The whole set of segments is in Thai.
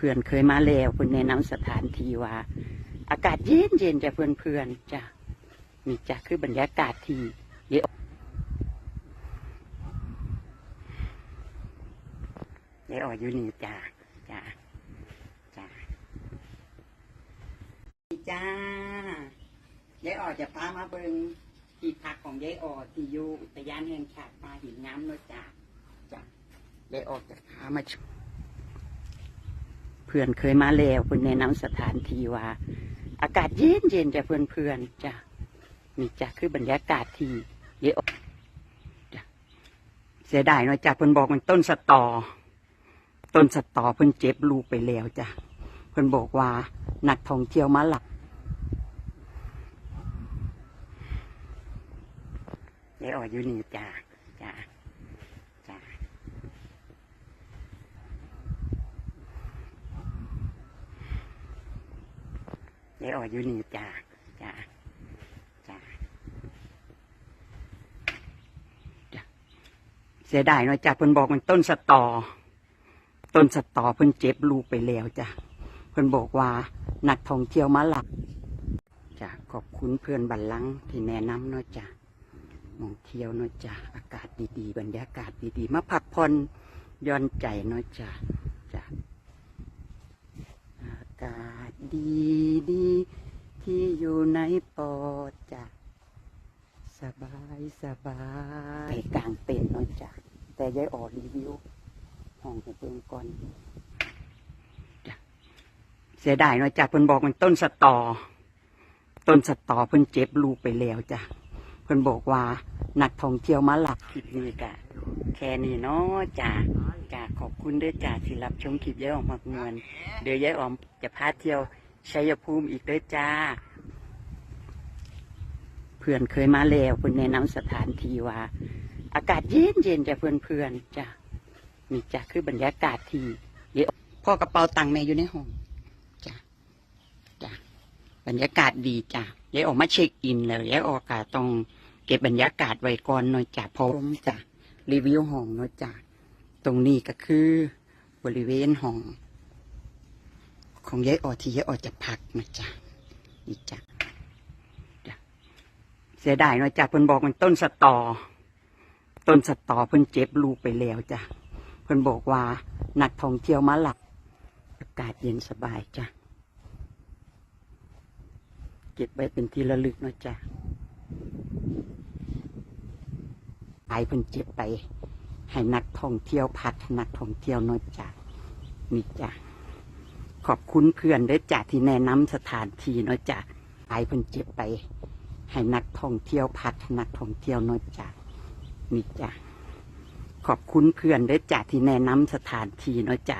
เพื่อนเคยมาแล้วเพื่อนแนะนำสถานที่ว่า อากาศเย็นเย็นจะเพื่อนเพื่อนจ้ะนี่จ้ะคือบรรยากาศที่เดี๋ยวเยออกอยู่นี่จ้ะจ้ะจ้ะจ้ายายออจะพามาเบิงที่พักของยายออที่อยู่อุทยานแห่งชาติปลาหินน้ำเนาะจ้ะจ้ะยายออจะพามาชม เพื่อนเคยมาแล้วเพื่อนแนะนำสถานที่ว่า อากาศเย็นเย็นจ้ะเพื่อนเพื่อนๆจ้ะนี่จ้ะคือบรรยากาศที่เยอะจ้ะเสียดายเนาะจ้ะเพื่อนบอกมันต้นสตอ ต้นสตอเพื่อนเจ็บลูกไปแล้วจ้ะเพื่อนบอกว่านักท่องเที่ยวมาหลักยายอ๋ออยู่นี่จ้ะจ้ะจ้ะ ยาย อ๋ออยู่นี่จ้าจ้าจ้าเสียดายเนาะจ้าเพิ่นบอกมันต้นสตอ ต้นสตอเพิ่นเจ็บลูกไปแล้วจ้ะเพิ่นบอกว่านักท่องเที่ยวมาหลักจ้ะขอบคุณเพื่อนบันลังก์ที่แนะนำเนาะจ้ะมองเที่ยวเนาะจ้ะอากาศดีๆ บรรยากาศดีๆ มาพักผ่อนย่อนใจเนาะจ้ะจ้ะอากาศดีดีที่อยู่ในปอดจ้ะสบายสบายไปกลางเต็นท์นาะจ้ะแต่ยายออรีวิวห้องให้เบิ่งก่อนจ้ะเสียดายเนาะจ้ะเพิ่นบอกมันต้นสตอ ต้นสตอเพิ่นเจ็บลูกไปแล้วจ้ะเพิ่นบอกว่านักท่องเที่ยวมาหลักคลิปนี้กะ แค่นี้เนาะจ้ะจ้ะขอบคุณด้วยจ้ะที่รับชมคลิปยายออมมากเงินเดี๋ยวยายออมจะพาเที่ยวชัยภูมิอีกด้วยจ้า เพื่อนเคยมาแล้วเพื่อนแนะนำสถานที่ว่า อากาศเย็นเย็นๆจ้ะเพื่อนเพื่อนๆจ้ะนี่จ้ะคือบรรยากาศที่เดี๋ยวพ่อกระเป๋าตังค์แม่อยู่ในห้องจ้ะจ้ะบรรยากาศดีจ้ะยายออกมาเช็คอินแล้วยายออกกาต้องเก็บบรรยากาศไว้ก่อนหน่อยจ้ะเพอผมจ้ะ รีวิวห้องหน่อยจ้ะตรงนี้ก็คือบริเวณห้อง ของยายออที่ยายออจะพักนะจ๊ะนี่จ้ะเสียดายเนาะจ้ะเพิ่นบอกมันต้นสตอ ต้นสตอเพิ่นเจ็บลูกไปแล้วจ้ะเพิ่นบอกว่านักท่องเที่ยวมาหลักอากาศเย็นสบายจ้ะเก็บไว้เป็นที่ระลึกเนาะจ้ะ ไอเพิ่นเจ็บไป ให้นักท่องเที่ยวพักนักท่องเที่ยวเนาะจ้ะนี่จ้ะขอบคุณเพื่อนด้วยจ้ะที่แนะนำสถานที่เนาะจ้ะไปเพิ่นเจ็บไป ให้นักท่องเที่ยวพักนักท่องเที่ยวเนาะจ้ะนี่จ้ะขอบคุณเพื่อนด้วยจ้ะที่แนะนำสถานที่เนาะจ้ะ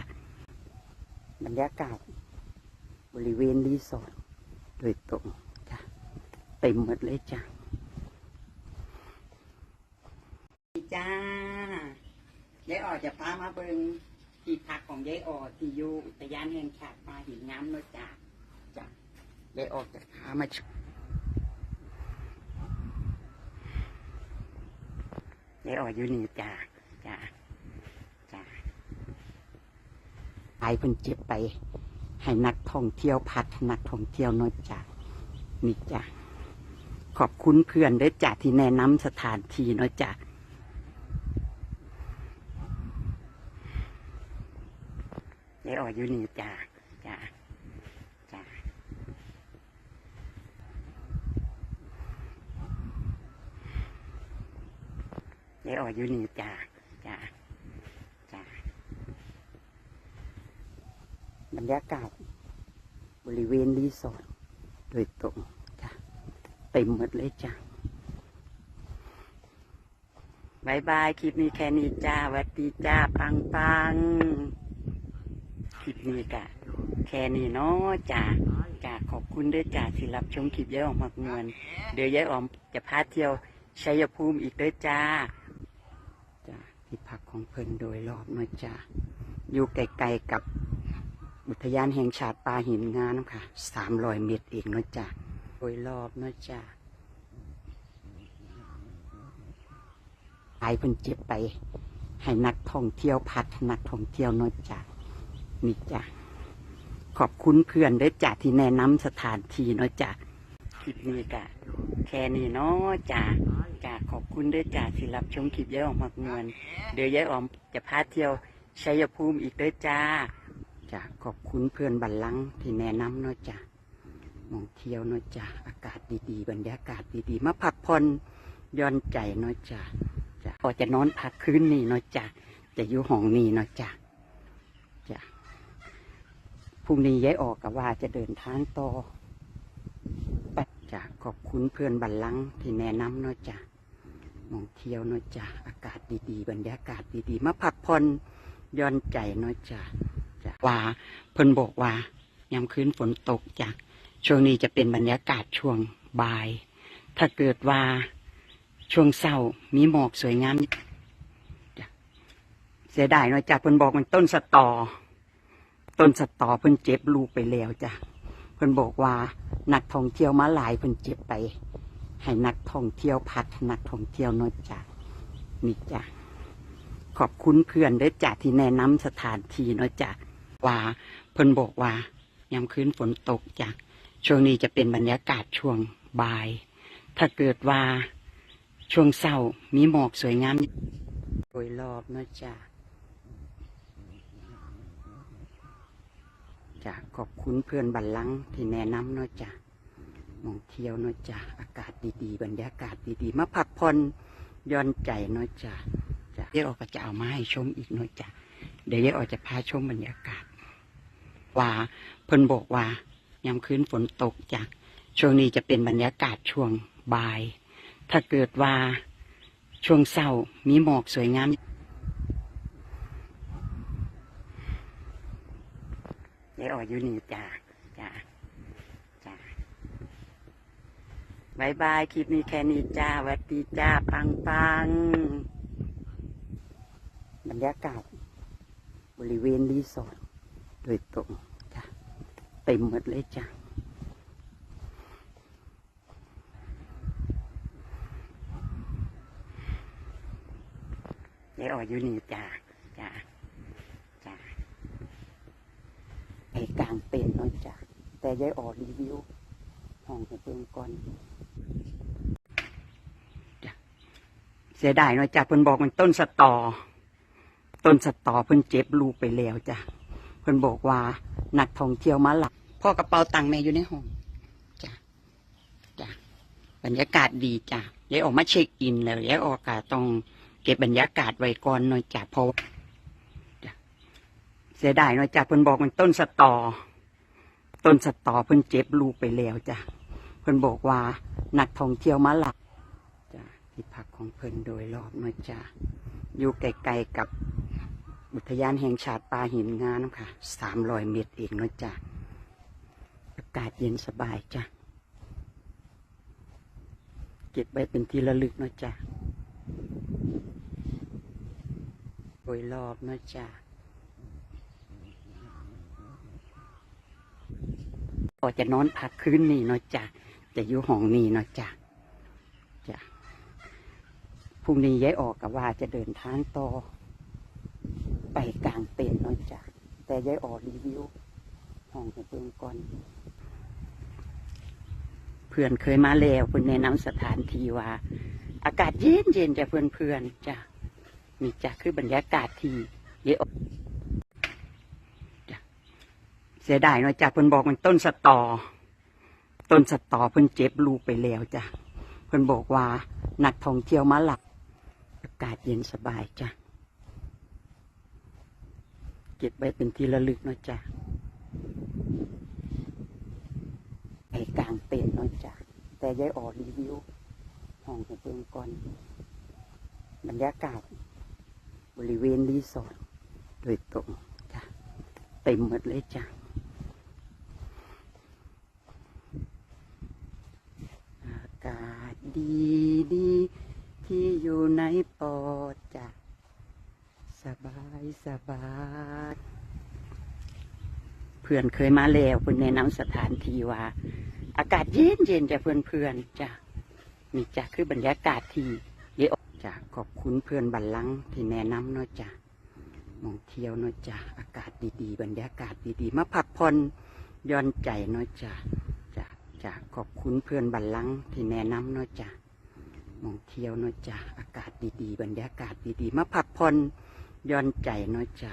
บรรยากาศบริเวณรีสอร์ทโดยตรงจ้ะเต็มหมดเลยจ้ะ จ้ายายออจะพามาเบิงที่พักของยายออที่อยู่อุทยานแห่งชาติปลาหินน้ำเนาะจ้าจ้ะยายออจะพามาชมยายอออยู่นี่จ้าจ้าจ้าไปเพิ่นเจ็บไป ให้นักท่องเที่ยวพักนักท่องเที่ยวเนาะจ้านี่จ้าขอบคุณเพื่อนด้วยจ้าที่แนะนำสถานที่เนาะจ้า ยาย ออยู่นี่จ้าจ้าจ้ายายอ๋ออยู่นี่จ้าจ้าจ้าบรรยากาศบริเวณรีสอร์ทโดยตรงจ้าเต็มหมดเลยจ้าบายบาย คลิปนี้แค่นี้จ้าหวัดดีจ้า ปังปัง นี้กะแค่นี้เนาะจ้าจ้าขอบคุณด้วยจ้าที่รับชมคลิปยายออมมากเงินเดี๋ยวยายออมจะพาเที่ยวชัยภูมิอีกด้วยจ้าจ้าที่พักของเพิ่นโดยรอบเนาะจ้าอยู่ไกลๆกับอุทยานแห่งชาติปลาหินงามค่ะสามร้อยเมตรเองเนาะจ้าโดยรอบเนาะจ้าไอเพิ่นเจ็บไปให้นักท่องเที่ยวพักนักท่องเที่ยวเนาะจ้า นี่จ้ะขอบคุณเพื่อนด้อจ้ะที่แนะนำสถานที่เนาะจ้ะคลิปนี้กะแค่นี้เนาะจ้ะจ้ะขอบคุณด้อจ้ะที่รับชมคลิปยายออมมักมวนเดี๋ยวยายออมจะพาเที่ยวชัยภูมิอีกด้อจ้าจ้ะขอบคุณเพื่อนบัลลังก์ที่แนะนำเนาะจ้ะมองเที่ยวเนาะจ้ะอากาศดีๆบรรยากาศดีๆมาพักผ่อนย่อนใจเนาะจ้ะจ้ะพอจะนอนพักคืนนี้เนาะจ้ะจะอยู่ห้องนี้เนาะจ้ะ พรุ่งนี้ย้ายออกกับว่าจะเดินทางต่อไปจ้ะขอบคุณเพื่อนบัลลังที่แนะนำเนาะจ้ะมองเที่ยวเนาะจ้ะอากาศดีๆ บรรยากาศดีๆ มาพักผ่อนย่อนใจเนาะจ้ะจ้ะว่าเพิ่นบอกว่ายามคืนฝนตกจ้ะช่วงนี้จะเป็นบรรยากาศช่วงบ่าย ถ้าเกิดว่าช่วงเศร้ามีหมอกสวยงามเสียดายเนาะจ้ะเพิ่นบอกมันต้นสตอ ต้นสตอเพิ่นเจ็บลูกไปแล้วจ้ะเพิ่นบอกว่านักท่องเที่ยวมาหลายเพิ่นเจ็บไป ให้นักท่องเที่ยวพักนักท่องเที่ยวเนอะจ้ะนี่จ้ะขอบคุณเพื่อนเด้จ้ะที่แนะนำสถานที่เนอะจ้ะว่าเพิ่นบอกว่ายามคืนฝนตกจ้ะช่วงนี้จะเป็นบรรยากาศช่วงบ่าย ถ้าเกิดว่าช่วงเศร้ามีหมอกสวยงามโดยรอบเนอะจ้ะ จ้ะขอบคุณเพื่อนบัลลังก์ที่แนะนำเนาะจ้ะมองเที่ยวเนาะจ้ะอากาศดีๆ บรรยากาศดีๆ มาพักผ่อนย่อนใจเนาะจ้ะจ้ะเดี๋ยวออกก็จะเอามาให้ชมอีกเนาะจ้ะเดี๋ยวเดี๋ยวจะพาชมบรรยากาศ ว่าเพิ่นบอกว่ายามคืนฝนตกจ้ะช่วงนี้จะเป็นบรรยากาศช่วงบ่าย ถ้าเกิดว่าช่วงเศร้ามีหมอกสวยงาม ยายอ๋ออยู่นี่จ้าจ้าจ้าบายบายคลิปนี้แค่นี้จ้าวัดดีจ้าปังปังบรรยากาศ บริเวณรีสอร์ทโดยตรงจ้าเต็มหมดเลยจ้ายายอ๋ออยู่นี่จ้าจ้าจ้า ไปกลางเต็นท์เนาะจ้ะแต่ยายออรีวิวห้องให้เบิ่งก่อนเสียดายเนาะจ้ะเพิ่นบอกมันต้นสตอ ต้นสตอเพิ่นเจ็บลูกไปแล้วจ้ะเพิ่นบอกว่านักท่องเที่ยวมาหลับพ่อกระเป๋าตังค์แม่อยู่ในห้องจ้ะจ้ะบรรยากาศดีจ้ะยายออกมาเช็คอินแล้วยายออกกาต้องเก็บบรรยากาศไว้ก่อนเนาะจ้ะเพราะ เสียดายเนาะจ้ะเพิ่นบอกมันต้นสตอ ต้นสตอเพิ่นเจ็บลูกไปแล้วจ้ะเพิ่นบอกว่านักท่องเที่ยวมาหลับจ้ะที่พักของเพิ่นโดยรอบเนาะจ้ะอยู่ไกลๆกับอุทยานแห่งชาติป่าหินงามค่ะสามร้อยเมตรเองเนาะจ้ะอากาศเย็นสบายจ้ะเก็บไว้เป็นที่ระลึกเนาะจ้ะโดยรอบเนาะจ้ะ พอ จะนอนพักคืนนี้เนาะจ้ะจะอยู่ห้องนี้เนาะจ้ะจ้ะพรุ่งนี้ย้ายออกกับว่าจะเดินทางต่อ ไปกลางเต็นท์เนาะจ้ะแต่ย้ายออกรีวิวห้องให้เบิ่งก่อน เพื่อนเคยมาแล้วเพื่อนแนะนำสถานที่ว่า อากาศเย็นเย็นจ้ะเพื่อนเพื่อนจ้ะนี่จ้ะคือบรรยากาศที่ย้ายออก สียดายเนาะจ้ะเพิ่นบอกมันต้นสตอ ต้นสตอเพิ่นเจ็บลูกไปแล้วจ้ะเพิ่นบอกว่านักท่องเที่ยวมาหลับอากาศเย็นสบายจ้ะเก็บไว้เป็นที่ระลึกเนาะจ้ะไปกลางเต็นท์เนาะจ้ะแต่ยายออรีวิวห้องให้เบิ่งก่อนบรรยากาศ บริเวณรีสอร์ทโดยตรงจ้ะเต็มหมดเลยจ้ะ อากาศ ดีดีที่อยู่ในปอดจ้ะสบายสบายเพื่อนเคยมาแล้วเพื่อนแนะนำสถานที่ว่า อากาศเย็นเย็นจ้ะเพื่อนเพื่อนๆจ้ะนี่จ้ะคือบรรยากาศที่เยอะจ้ะขอบคุณเพื่อนบัลลังก์ที่แนะนำเนาะจ้ะมองเที่ยวเนาะจ้ะอากาศดีๆ บรรยากาศดีๆ มาพักผ่อนย่อนใจเนาะจ้ะ จ้ะขอบคุณเพื่อนบัลลังก์ที่แนะนำเนาะจ้ะมองเที่ยวเนาะจ้ะอากาศดีๆ บรรยากาศดีๆ มาพักผ่อนย่อนใจเนาะจ้ะ